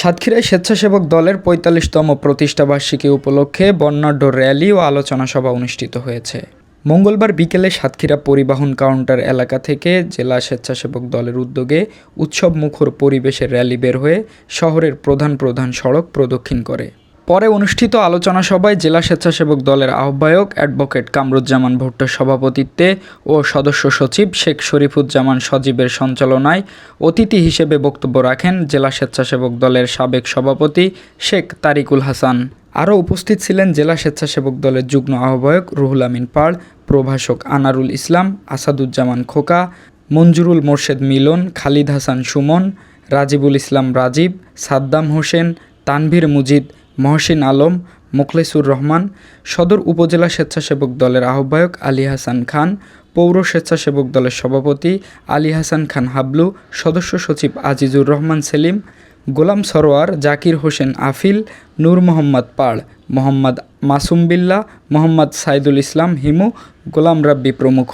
সাতক্ষীরায় স্বেচ্ছাসেবক দলের পঁয়তাল্লিশতম প্রতিষ্ঠাবার্ষিকী উপলক্ষে বর্ণাঢ্য র্যালি ও আলোচনা সভা অনুষ্ঠিত হয়েছে। মঙ্গলবার বিকেলে সাতক্ষীরা পরিবহন কাউন্টার এলাকা থেকে জেলা স্বেচ্ছাসেবক দলের উদ্যোগে উৎসব মুখর পরিবেশে র্যালি বের হয়ে শহরের প্রধান প্রধান সড়ক প্রদক্ষিণ করে। পরে অনুষ্ঠিত আলোচনা সভায় জেলা স্বেচ্ছাসেবক দলের আহ্বায়ক অ্যাডভোকেট কামরুজ্জামান ভুট্টোর সভাপতিত্বে ও সদস্য সচিব শেখ শরীফুজ্জামান সজীবের সঞ্চালনায় অতিথি হিসেবে বক্তব্য রাখেন জেলা স্বেচ্ছাসেবক দলের সাবেক সভাপতি শেখ তারিকুল হাসান। আরও উপস্থিত ছিলেন জেলা স্বেচ্ছাসেবক দলের যুগ্ম আহ্বায়ক রুহুল আমিন পাড় প্রভাষক আনারুল ইসলাম, আসাদুজ্জামান খোকা, মঞ্জুরুল মোর্শেদ মিলন, খালিদ হাসান সুমন, রাজিবুল ইসলাম রাজীব, সাদ্দাম হোসেন, তানভীর মুজিদ মহসিন আলম, মোখলেসুর রহমান, সদর উপজেলা স্বেচ্ছাসেবক দলের আহ্বায়ক আলী হাসান খান, পৌর স্বেচ্ছাসেবক দলের সভাপতি আলী হাসান খান হাবলু, সদস্য সচিব আজিজুর রহমান সেলিম, গোলাম সরোয়ার, জাকির হোসেন আফিল, নূর মোহাম্মদ পাড়, মোহাম্মদ মাসুম বিল্লা, মোহাম্মদ সাইদুল ইসলাম হিমু, গোলাম রাব্বি প্রমুখ।